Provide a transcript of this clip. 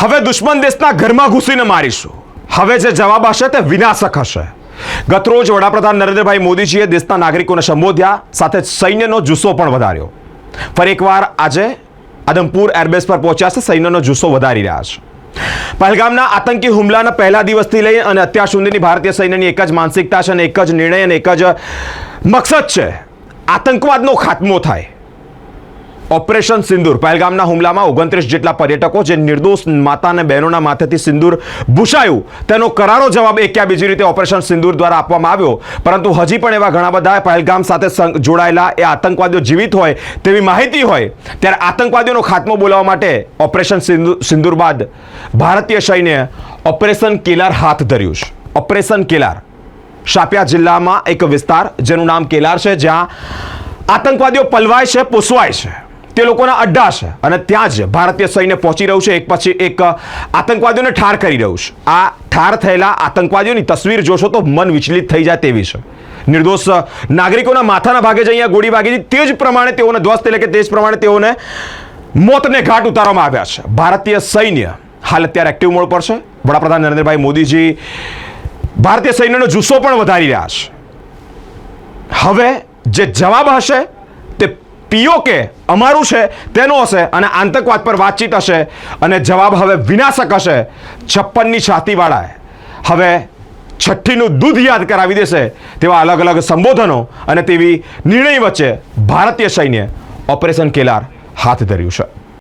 હવે દુશ્મન દેશના ઘરમાં ઘૂસીને મારીશું. હવે જે જવાબ હશે તે વિનાશક હશે. ગતરોજ વડાપ્રધાન નરેન્દ્રભાઈ મોદીજીએ દેશના નાગરિકોને સંબોધ્યા, સાથે સૈન્યનો જુસ્સો પણ વધાર્યો. ફરી એકવાર આજે આદમપુર એરબેસ પર પહોંચ્યા છે, સૈન્યનો જુસ્સો વધારી રહ્યા છે. પહેલગામના આતંકી હુમલાના પહેલા દિવસથી લઈ અને અત્યાર સુધીની ભારતીય સૈન્યની એક જ માનસિકતા છે અને એક જ નિર્ણય અને એક જ મકસદ છે. આતંકવાદનો ખાત્મો થાય. ઓપરેશન સિંદૂર. પહેલગામના હુમલામાં ઓગણત્રીસ જેટલા પર્યટકો જે નિર્દોષ માતા અને બહેનોના માથેથી સિંદૂર ભૂષાયું તેનો કરારો જવાબ એક ક્યાં બીજી રીતે ઓપરેશન સિંદૂર દ્વારા આપવામાં આવ્યો. પરંતુ હજી પણ એવા ઘણા બધા પહેલગામ સાથે જોડાયેલા એ આતંકવાદીઓ જીવિત હોય તેવી માહિતી હોય, ત્યારે આતંકવાદીઓનો ખાત્મો બોલાવવા માટે ઓપરેશન સિંદૂર બાદ ભારતીય સૈન્યએ ઓપરેશન કેલાર હાથ ધર્યું છે. ઓપરેશન કેલાર. શાપિયા જિલ્લામાં એક વિસ્તાર જેનું નામ કેલાર છે, જ્યાં આતંકવાદીઓ પલવાય છે, પોસવાય છે. તે લોકોના અડ્ડા છે અને ત્યાં જ ભારતીય સૈન્ય પહોંચી રહ્યું છે. એક પછી એક આતંકવાદીઓને ઠાર કરી રહ્યું છે. આ ઠાર થયેલા આતંકવાદીઓની તસવીર જોશો તો મન વિચલિત થઈ જાય તેવી છે. નિર્દોષ નાગરિકોના માથાના ભાગે જ અહીંયા ગોળી વાગી તે જ પ્રમાણે તેઓને ધ્વસ્ત એટલે કે તે જ પ્રમાણે તેઓને મોતને ઘાટ ઉતારવામાં આવ્યા છે. ભારતીય સૈન્ય હાલ અત્યારે એક્ટિવ મોડ પર છે. વડાપ્રધાન નરેન્દ્રભાઈ મોદીજી ભારતીય સૈન્યનો જુસ્સો પણ વધારી રહ્યા છે. હવે જે જવાબ હશે પીઓકે અમારું છે તેનો હશે અને આતંકવાદ પર વાતચીત હશે અને જવાબ હવે વિનાશક હશે. છપ્પનની છાતીવાળાએ હવે છઠ્ઠીનું દૂધ યાદ કરાવી દેશે તેવા અલગ અલગ સંબોધનો અને તેવી નિર્ણય વચ્ચે ભારતીય સૈન્ય ઓપરેશન કેલાર હાથ ધર્યું છે.